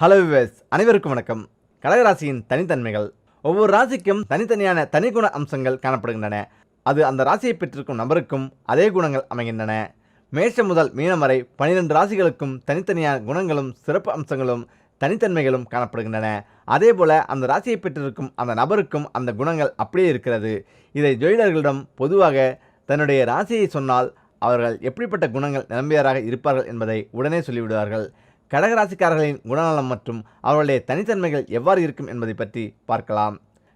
Hello wives அனைவருக்கும் வணக்கம். கடகராசியின் தனித்தன்மைகள். ஒவ்வொரு ராசிக்கும் தனித்தனியான தனிக்குண அம்சங்கள் காணப்படுகின்றன. அது அந்த ராசியை பெற்றிருக்கும் நபருக்கும் அதே குணங்கள் அமைகின்றன. மேஷம் முதல் மீனம் வரை பனிரெண்டு ராசிகளுக்கும் தனித்தனியான குணங்களும் சிறப்பு அம்சங்களும் தனித்தன்மைகளும் காணப்படுகின்றன. அதே போல் அந்த ராசியை பெற்றிருக்கும் அந்த நபருக்கும் அந்த குணங்கள் அப்படியே இருக்கிறது. இதை ஜோதிடர்களிடம் பொதுவாக தன்னுடைய ராசியை சொன்னால் அவர்கள் எப்படிப்பட்ட குணங்கள் நிரம்பியவராக இருப்பார்கள் என்பதை உடனே சொல்லிவிடுவார்கள். கடகராசிக்காரர்களின் குணநலம் மற்றும் அவர்களுடைய தனித்தன்மைகள் எவ்வாறு இருக்கும் என்பதை பற்றி பார்க்கலாம்.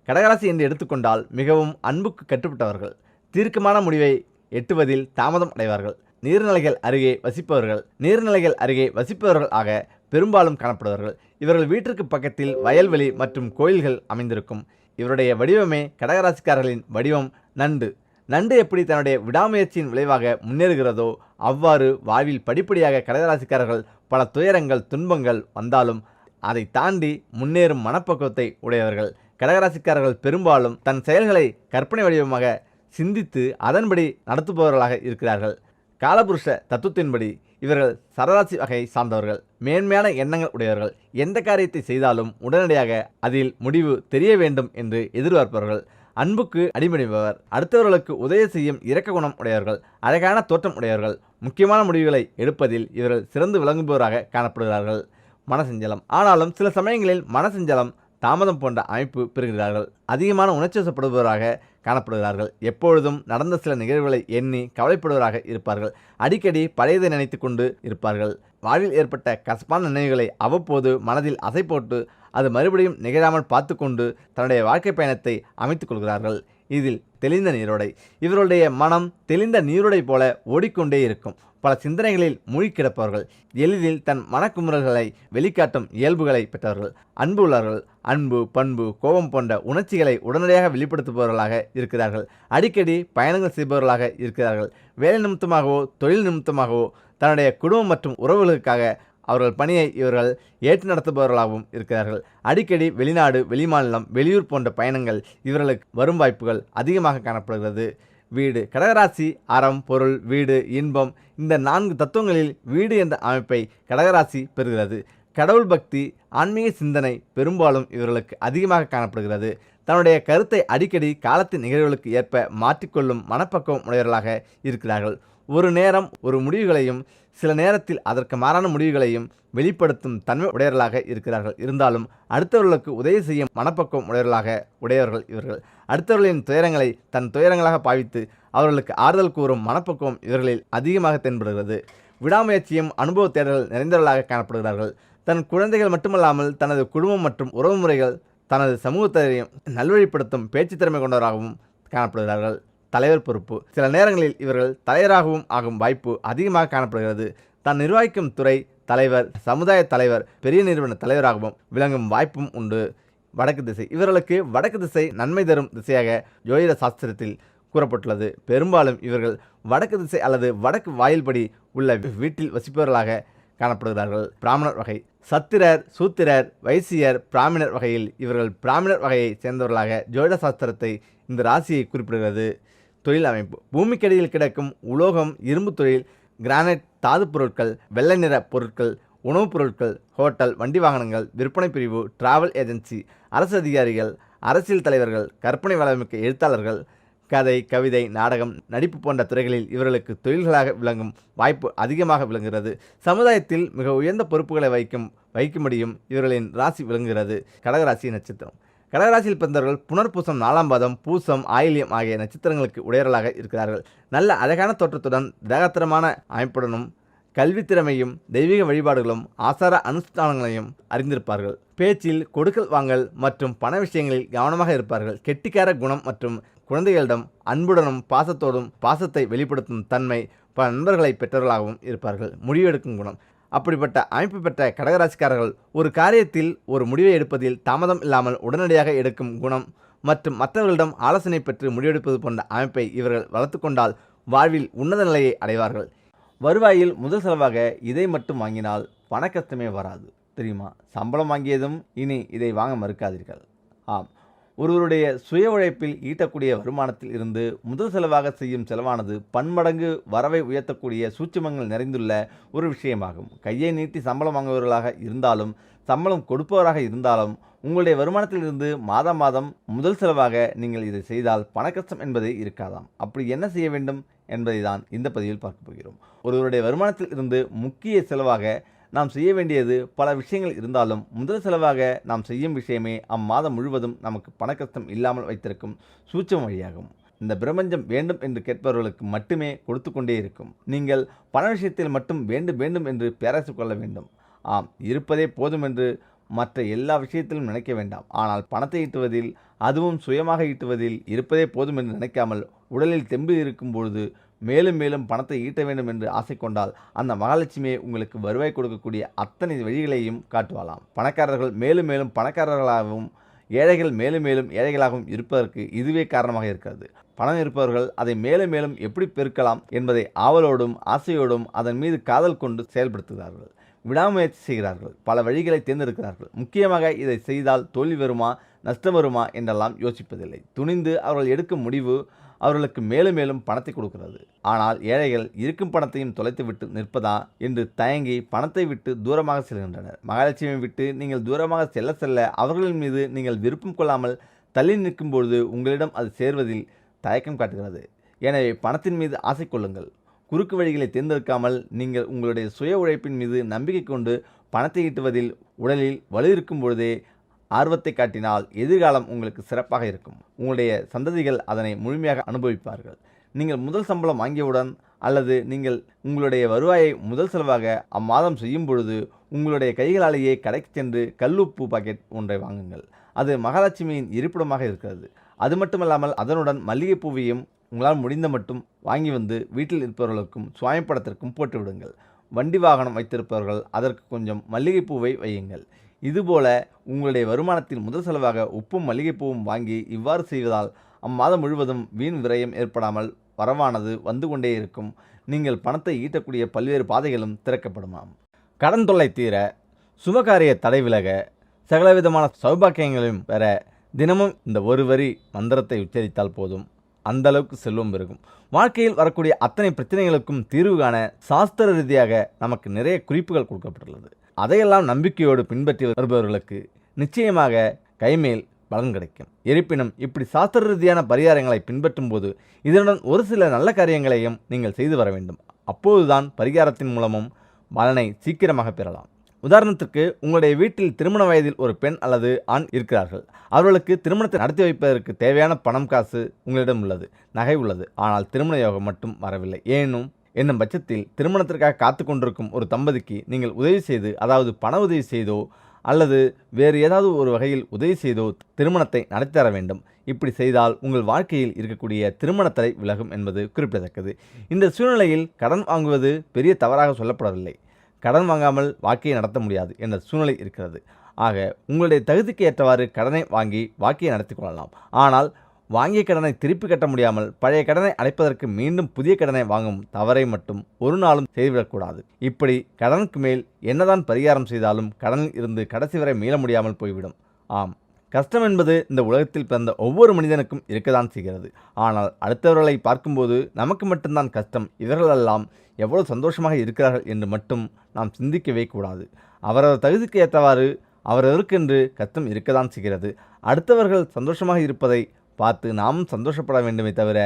கடகராசி என்று எடுத்துக்கொண்டால் மிகவும் அன்புக்கு கட்டுப்பட்டவர்கள். தீர்க்கமான முடிவை எட்டுவதில் தாமதம் அடைவார்கள். நீர்நிலைகள் அருகே வசிப்பவர்கள் நீர்நிலைகள் அருகே வசிப்பவர்கள் ஆக பெரும்பாலும் காணப்படுவார்கள். இவர்கள் வீட்டிற்கு பக்கத்தில் வயல்வெளி மற்றும் கோயில்கள் அமைந்திருக்கும். இவருடைய வடிவமே கடகராசிக்காரர்களின் வடிவம் நண்டு. நண்டு எப்படி தன்னுடைய விடாமுயற்சியின் விளைவாக முன்னேறுகிறதோ அவ்வாறு வாழ்வில் படிப்படியாக கடகராசிக்காரர்கள் பல துயரங்கள் துன்பங்கள் வந்தாலும் அதை தாண்டி முன்னேறும் மனப்பக்குவத்தை உடையவர்கள். கடகராசிக்காரர்கள் பெரும்பாலும் தன் செயல்களை கற்பனை வடிவமாக சிந்தித்து அதன்படி நடத்துபவர்களாக இருக்கிறார்கள். காலபுருஷ தத்துவத்தின்படி இவர்கள் சரராசி வகையை சார்ந்தவர்கள். மேன்மையான எண்ணங்கள் உடையவர்கள். எந்த காரியத்தை செய்தாலும் உடனடியாக அதில் முடிவு தெரிய வேண்டும் என்று எதிர்பார்ப்பவர்கள். அன்புக்கு அடிபணிபவர் அடுத்தவர்களுக்கு உதவி செய்யும் இரக்க குணம் உடையவர்கள் அழகான தோற்றம் உடையவர்கள் முக்கியமான முடிவுகளை எடுப்பதில் இவர்கள் சிறந்து விளங்குபவராக காணப்படுகிறார்கள். மனசஞ்சலம். ஆனாலும் சில சமயங்களில் மனசஞ்சலம் தாமதம் போன்ற அமைப்பு பெறுகிறார்கள். அதிகமான உணர்ச்சிவசப்படுபவராக காணப்படுகிறார்கள். எப்பொழுதும் நடந்த சில நிகழ்வுகளை எண்ணி கவலைப்படுவராக இருப்பார்கள். அடிக்கடி பழையதை நினைத்து கொண்டு இருப்பார்கள். வாழ்வில் ஏற்பட்ட கசப்பான நினைவுகளை அவ்வப்போது மனதில் அசை போட்டு அது மறுபடியும் நிகழாமல் பார்த்து கொண்டு தன்னுடைய வாழ்க்கை பயணத்தை அமைத்துக் கொள்கிறார்கள். இதில் தெளிந்த நீரோடை. இவருடைய மனம் தெளிந்த நீரோடை போல ஓடிக்கொண்டே இருக்கும். பல சிந்தனைகளில் மூழ்கி கிடப்பவர்கள் எளிதில் தன் மனக்குமுறல்களை வெளிக்காட்டும் இயல்புகளை பெற்றவர்கள். அன்பு உள்ளவர்கள் அன்பு பண்பு கோபம் போன்ற உணர்ச்சிகளை உடனடியாக வெளிப்படுத்துபவர்களாக இருக்கிறார்கள். அடிக்கடி பயணங்கள் செய்பவர்களாக இருக்கிறார்கள். வேலை நிமித்தமாகவோ தொழில் நிமித்தமாகவோ தன்னுடைய குடும்பம் மற்றும் உறவுகளுக்காக அவர்கள் பணியை இவர்கள் ஏற்று நடத்துபவர்களாகவும் இருக்கிறார்கள். அடிக்கடி வெளிநாடு வெளிமாநிலம் வெளியூர் போன்ற பயணங்கள் இவர்களுக்கு வரும் வாய்ப்புகள் அதிகமாக காணப்படுகிறது. வீடு கடகராசி அறம் பொருள் வீடு இன்பம் இந்த நான்கு தத்துவங்களில் வீடு என்ற அமைப்பை கடகராசி பெறுகிறது. கடவுள் பக்தி ஆன்மீக சிந்தனை பெரும்பாலும் இவர்களுக்கு அதிகமாக காணப்படுகிறது. தன்னுடைய கருத்தை அடிக்கடி காலத்தின் நிகழ்வுகளுக்கு ஏற்ப மாற்றிக்கொள்ளும் மனப்பக்குவம் உடையவர்களாக இருக்கிறார்கள். ஒரு நேரம் ஒரு முடிவுகளையும் சில நேரத்தில் அதற்கு மாறான முடிவுகளையும் வெளிப்படுத்தும் தன்மை உடையவர்களாக இருக்கிறார்கள். இருந்தாலும் அடுத்தவர்களுக்கு உதவி செய்யும் மனப்பக்குவம் உடையவர்களாக உடையவர்கள் இவர்கள். அடுத்தவர்களின் துயரங்களை தன் துயரங்களாக பாவித்து அவர்களுக்கு ஆறுதல் கூறும் மனப்பக்குவம் இவர்களில் அதிகமாக தென்படுகிறது. விடாமுயற்சியும் அனுபவ தேடல்கள் நிறைந்தவர்களாக காணப்படுகிறார்கள். தன் குழந்தைகள் மட்டுமல்லாமல் தனது குடும்பம் மற்றும் உறவுமுறைகள் தனது சமூகத்தையும் நல்வழிப்படுத்தும் பேச்சு திறமை கொண்டவராகவும் காணப்படுகிறார்கள். தலைவர் பொறுப்பு. சில நேரங்களில் இவர்கள் தலைவராகவும் ஆகும் வாய்ப்பு அதிகமாக காணப்படுகிறது. தான் நிர்வகிக்கும் துறை தலைவர் சமுதாய தலைவர் பெரிய நிறுவன தலைவராகவும் விளங்கும் வாய்ப்பும் உண்டு. வடக்கு திசை. இவர்களுக்கு வடக்கு திசை நன்மை தரும் திசையாக ஜோதிட சாஸ்திரத்தில் கூறப்பட்டுள்ளது. பெரும்பாலும் இவர்கள் வடக்கு திசை அல்லது வடக்கு வாயில்படி உள்ள வீட்டில் வசிப்பவர்களாக காணப்படுகிறார்கள். பிராமணர் வகை. சத்திரர் சூத்திரர் வைசியர் பிராமணர் வகையில் இவர்கள் பிராமணர் வகையை சேர்ந்தவர்களாக ஜோதிட சாஸ்திரத்தை இந்த ராசியை குறிப்பிடுகிறது. தொழில் அமைப்பு பூமிக்கடியில் கிடக்கும் உலோகம் இரும்பு தொழில் கிரானைட் தாது பொருட்கள் வெள்ளை நிற பொருட்கள் உணவுப் பொருட்கள் ஹோட்டல் வண்டி வாகனங்கள் விற்பனை பிரிவு டிராவல் ஏஜென்சி அரசு அதிகாரிகள் அரசியல் தலைவர்கள் கற்பனை வளமிக்க எழுத்தாளர்கள் கதை கவிதை நாடகம் நடிப்பு போன்ற துறைகளில் இவர்களுக்கு தொழில்களாக விளங்கும் வாய்ப்பு அதிகமாக விளங்குகிறது. சமுதாயத்தில் மிக உயர்ந்த பொறுப்புகளை வைக்கும் வைக்கும்படியும் இவர்களின் ராசி விளங்குகிறது. கடகராசி நட்சத்திரம். கடகராசியில் பிறந்தவர்கள் புனர்பூசம் நாலாம் பாதம் பூசம் ஆயில்யம் ஆகிய நட்சத்திரங்களுக்கு உடையவர்களாக இருக்கிறார்கள். நல்ல அழகான தோற்றத்துடன் திடகாத்திரமான அமைப்புடனும் கல்வி திறமையும் தெய்வீக வழிபாடுகளும் ஆசார அனுஷ்டானங்களையும் அறிந்திருப்பார்கள். பேச்சில் கொடுக்கல் வாங்கல் மற்றும் பண விஷயங்களில் கவனமாக இருப்பார்கள். கெட்டிக்கார குணம் மற்றும் குழந்தைகளிடம் அன்புடனும் பாசத்தோடும் பாசத்தை வெளிப்படுத்தும் தன்மை பல நண்பர்களை பெற்றவர்களாகவும் இருப்பார்கள். முடிவெடுக்கும் குணம். அப்படிப்பட்ட அமைப்பு பெற்ற கடகராசிக்காரர்கள் ஒரு காரியத்தில் ஒரு முடிவை எடுப்பதில் தாமதம் இல்லாமல் உடனடியாக எடுக்கும் குணம் மற்றும் மற்றவர்களிடம் ஆலோசனை பெற்று முடிவெடுப்பது போன்ற அமைப்பை இவர்கள் வளர்த்து கொண்டால் வாழ்வில் உன்னத நிலையை அடைவார்கள். வருவாயில் முதல் செலவாக இதை மட்டும் வாங்கினால் பணக்கஷ்டமே வராது. தெரியுமா? சம்பளம் வாங்கியதும் இனி இதை வாங்க மறுக்காதீர்கள். ஆம். ஒருவருடைய சுய உழைப்பில் ஈட்டக்கூடிய வருமானத்தில் இருந்து முதல் செலவாக செய்யும் செலவானது பன்மடங்கு வரவை உயர்த்தக்கூடிய சூட்சமங்கள் நிறைந்துள்ள ஒரு விஷயமாகும். கையை நீட்டி சம்பளம் வாங்குபவர்களாக இருந்தாலும் சம்பளம் கொடுப்பவராக இருந்தாலும் உங்களுடைய வருமானத்திலிருந்து மாதம் மாதம் முதல் செலவாக நீங்கள் இதை செய்தால் பணக்கஷ்டம் என்பதே இருக்காதாம். அப்படி என்ன செய்ய வேண்டும் என்பதை தான் இந்த பதிவில் பார்க்க போகிறோம். ஒருவருடைய வருமானத்தில் இருந்து முக்கிய செலவாக நாம் செய்ய வேண்டியது பல விஷயங்கள் இருந்தாலும் முதல் செலவாக நாம் செய்யும் விஷயமே அம்மாதம் முழுவதும் நமக்கு பணக்கஷ்டம் இல்லாமல் வைத்திருக்கும் சூட்சம் வழியாகும். இந்த பிரபஞ்சம் வேண்டும் என்று கேட்பவர்களுக்கு மட்டுமே கொடுத்து கொண்டே இருக்கும். நீங்கள் பண விஷயத்தில் மட்டும் வேண்டும் வேண்டும் என்று பேராசை கொள்ள வேண்டும். ஆம் இருப்பதே போதும் என்று மற்ற எல்லா விஷயத்திலும் நினைக்க வேண்டாம். ஆனால் பணத்தை ஈட்டுவதில் அதுவும் சுயமாக ஈட்டுவதில் இருப்பதே போதும் என்று நினைக்காமல் உடலில் தெம்பு இருக்கும் பொழுது மேலும் மேலும் பணத்தை ஈட்ட வேண்டும் என்று ஆசை கொண்டால் அந்த மகாலட்சுமியை உங்களுக்கு வருவாய் கொடுக்கக்கூடிய அத்தனை வழிகளையும் காட்டுவாளாம். பணக்காரர்கள் மேலும் மேலும் பணக்காரர்களாகவும் ஏழைகள் மேலும் மேலும் ஏழைகளாகவும் இருப்பதற்கு இதுவே காரணமாக இருக்கிறது. பணம் இருப்பவர்கள் அதை மேலும் மேலும் எப்படி பெருக்கலாம் என்பதை ஆவலோடும் ஆசையோடும் அதன் மீது காதல் கொண்டு செயல்படுத்துகிறார்கள். விடாமுயற்சி செய்கிறார்கள். பல வழிகளை தேர்ந்தெடுக்கிறார்கள். முக்கியமாக இதை செய்தால் தோல்வி வருமா நஷ்டம் வருமா என்றெல்லாம் யோசிப்பதில்லை. துணிந்து அவர்கள் எடுக்கும் முடிவு அவர்களுக்கு மேலும் மேலும் பணத்தை கொடுக்கிறது. ஆனால் ஏழைகள் இருக்கும் பணத்தையும் தொலைத்துவிட்டு நிற்பதா என்று தயங்கி பணத்தை விட்டு தூரமாக செல்கின்றனர். மகாலட்சுமியை விட்டு நீங்கள் தூரமாக செல்ல செல்ல அவர்களின் மீது நீங்கள் விருப்பம் கொள்ளாமல் தள்ளி நிற்கும் பொழுது உங்களிடம் அது சேர்வதில் தயக்கம் காட்டுகிறது. எனவே பணத்தின் மீது ஆசை கொள்ளுங்கள். குறுக்கு வழிகளை தேர்ந்தெடுக்காமல் நீங்கள் உங்களுடைய சுய உழைப்பின் மீது நம்பிக்கை கொண்டு பணத்தை ஈட்டுவதில் உடலில் வலு இருக்கும் பொழுதே ஆர்வத்தை காட்டினால் எதிர்காலம் உங்களுக்கு சிறப்பாக இருக்கும். உங்களுடைய சந்ததிகள் அதனை முழுமையாக அனுபவிப்பார்கள். நீங்கள் முதல் சம்பளம் வாங்கியவுடன் அல்லது நீங்கள் உங்களுடைய வருவாயை முதல் செலவாக அம்மாதம் செய்யும் பொழுது உங்களுடைய கைகளாலேயே கடைக்கு சென்று கல்லுப்பு பாக்கெட் ஒன்றை வாங்குங்கள். அது மகாலட்சுமியின் இருப்பிடமாக இருக்கிறது. அது மட்டுமல்லாமல் அதனுடன் மல்லிகைப்பூவையும் உங்களால் முடிந்த மட்டும் வாங்கி வந்து வீட்டில் இருப்பவர்களுக்கும் சுவாமி படத்திற்கும் வண்டி வாகனம் வைத்திருப்பவர்கள் அதற்கு கொஞ்சம் மல்லிகைப்பூவை வையுங்கள். இதுபோல உங்களுடைய வருமானத்தில் முதல் செலவாக உப்பும் மல்லிகைப்பூவும் வாங்கி இவ்வாறு செய்வதால் அம்மாதம் முழுவதும் வீண் விரயம் ஏற்படாமல் வரவானது வந்து கொண்டே இருக்கும். நீங்கள் பணத்தை ஈட்டக்கூடிய பல்வேறு பாதைகளும் திறக்கப்படுமாம். கடன் தொல்லை தீர சுபகாரிய தடை விலக சகலவிதமான சௌபாக்கியங்களையும் பெற தினமும் இந்த ஒரு வரி மந்திரத்தை உச்சரித்தால் போதும். அந்த அளவுக்கு செல்வம் பெருகும். வாழ்க்கையில் வரக்கூடிய அத்தனை பிரச்சனைகளுக்கும் தீர்வு காண சாஸ்திர ரீதியாக நமக்கு நிறைய குறிப்புகள் கொடுக்கப்பட்டுள்ளது. அதையெல்லாம் நம்பிக்கையோடு பின்பற்றி வருபவர்களுக்கு நிச்சயமாக கைமேல் பலன் கிடைக்கும். இருப்பினும் இப்படி சாஸ்திர ரீதியான பரிகாரங்களை பின்பற்றும் போது இதனுடன் ஒரு சில நல்ல காரியங்களையும் நீங்கள் செய்து வர வேண்டும். அப்போதுதான் பரிகாரத்தின் மூலமும் பலனை சீக்கிரமாக பெறலாம். உதாரணத்திற்கு உங்களுடைய வீட்டில் திருமண வயதில் ஒரு பெண் அல்லது ஆண் இருக்கிறார்கள். அவர்களுக்கு திருமணத்தை நடத்தி வைப்பதற்கு தேவையான பணம் காசு உங்களிடம் உள்ளது நகை உள்ளது. ஆனால் திருமண யோகம் மட்டும் வரவில்லை. ஏனும் என்னும் பட்சத்தில் திருமணத்திற்காக காத்து கொண்டிருக்கும் ஒரு தம்பதிக்கு நீங்கள் உதவி செய்து அதாவது பண உதவி செய்தோ அல்லது வேறு ஏதாவது ஒரு வகையில் உதவி செய்தோ திருமணத்தை நடத்தி தர வேண்டும். இப்படி செய்தால் உங்கள் வாழ்க்கையில் இருக்கக்கூடிய திருமணத்தடை விலகும் என்பது குறிப்பிடத்தக்கது. இந்த சூழ்நிலையில் கடன் வாங்குவது பெரிய தவறாக சொல்லப்படவில்லை. கடன் வாங்காமல் வாழ்க்கையை நடத்த முடியாது என்ற சூழ்நிலை இருக்கிறது. ஆக உங்களுடைய தகுதிக்கு ஏற்றவாறு கடனை வாங்கி வாழ்க்கையை நடத்தி கொள்ளலாம். ஆனால் வாங்கிய கடனை திருப்பி கட்ட முடியாமல் பழைய கடனை அடைப்பதற்கு மீண்டும் புதிய கடனை வாங்கும் தவறை மட்டும் ஒரு நாளும் செய்துவிடக்கூடாது. இப்படி கடனுக்கு மேல் என்னதான் பரிகாரம் செய்தாலும் கடனில் இருந்து கடைசி வரை மீள முடியாமல் போய்விடும். ஆம். கஷ்டம் என்பது இந்த உலகத்தில் பிறந்த ஒவ்வொரு மனிதனுக்கும் இருக்கதான் செய்கிறது. ஆனால் அடுத்தவர்களை பார்க்கும்போது நமக்கு மட்டும்தான் கஷ்டம். இவர்களெல்லாம் எவ்வளவு சந்தோஷமாக இருக்கிறார்கள் என்று மட்டும் நாம் சிந்திக்கவே கூடாது. அவரவர் தகுதிக்கு ஏற்றவாறு அவரவருக்கென்று கஷ்டம் இருக்கதான் செய்கிறது. அடுத்தவர்கள் சந்தோஷமாக இருப்பதை பார்த்து நாமும் சந்தோஷப்பட வேண்டுமே தவிர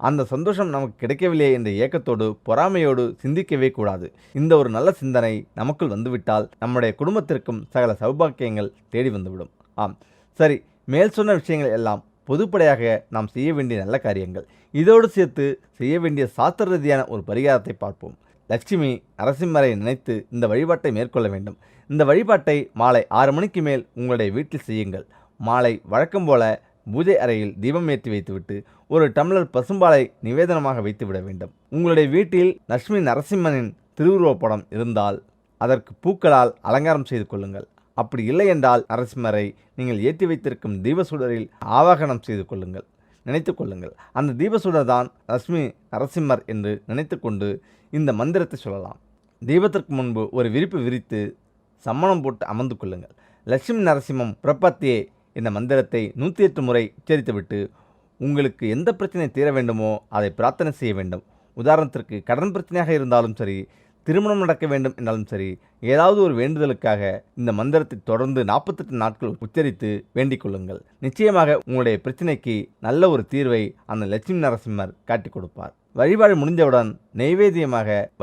அந்த சந்தோஷம் நமக்கு கிடைக்கவில்லை என்ற ஏக்கத்தோடு பொறாமையோடு சிந்திக்கவே கூடாது. இந்த ஒரு நல்ல சிந்தனை நமக்குள் வந்துவிட்டால் நம்முடைய குடும்பத்திற்கும் சகல சௌபாக்கியங்கள் தேடி வந்துவிடும். ஆம். சரி மேல் சொன்ன விஷயங்கள் எல்லாம் பொதுப்படையாக நாம் செய்ய வேண்டிய நல்ல காரியங்கள். இதோடு சேர்த்து செய்ய வேண்டிய சாஸ்திர ரீதியான ஒரு பரிகாரத்தை பார்ப்போம். லட்சுமி நரசிம்மரை நினைத்து இந்த வழிபாட்டை மேற்கொள்ள வேண்டும். இந்த வழிபாட்டை மாலை ஆறு மணிக்கு மேல் உங்களுடைய வீட்டில் செய்யுங்கள். மாலை வழக்கம் போல பூஜை அறையில் தீபம் ஏற்றி வைத்துவிட்டு ஒரு டம்ளர் பசும்பாலை நிவேதனமாக வைத்துவிட வேண்டும். உங்களுடைய வீட்டில் லட்சுமி நரசிம்மனின் திருவுருவப் படம் இருந்தால் அதற்கு பூக்களால் அலங்காரம் செய்து கொள்ளுங்கள். அப்படி இல்லை என்றால் நரசிம்மரை நீங்கள் ஏற்றி வைத்திருக்கும் தீபசுடரில் ஆவாகனம் செய்து கொள்ளுங்கள். நினைத்து கொள்ளுங்கள். அந்த தீபசுடர் தான் லட்சுமி நரசிம்மர் என்று நினைத்து கொண்டு இந்த மந்திரத்தை சொல்லலாம். தீபத்திற்கு முன்பு ஒரு விரிப்பு விரித்து சம்மணம் போட்டு அமர்ந்து கொள்ளுங்கள். லட்சுமி நரசிம்மம் பிரபத்தியை இந்த மந்திரத்தை நூற்றி எட்டு முறை உச்சரித்துவிட்டு உங்களுக்கு எந்த பிரச்சனை தீர வேண்டுமோ அதை பிரார்த்தனை செய்ய வேண்டும். உதாரணத்திற்கு கடன் பிரச்சனையாக இருந்தாலும் சரி திருமணம் நடக்க வேண்டும் என்றாலும் சரி ஏதாவது ஒரு வேண்டுதலுக்காக இந்த மந்திரத்தை தொடர்ந்து நாற்பத்தெட்டு நாட்கள் உச்சரித்து வேண்டிக் கொள்ளுங்கள். நிச்சயமாக உங்களுடைய பிரச்சனைக்கு நல்ல ஒரு தீர்வை அந்த லட்சுமி நரசிம்மர் காட்டிக் கொடுப்பார். வழிபாடு முடிஞ்சவுடன் நெய்வேத்தியமாக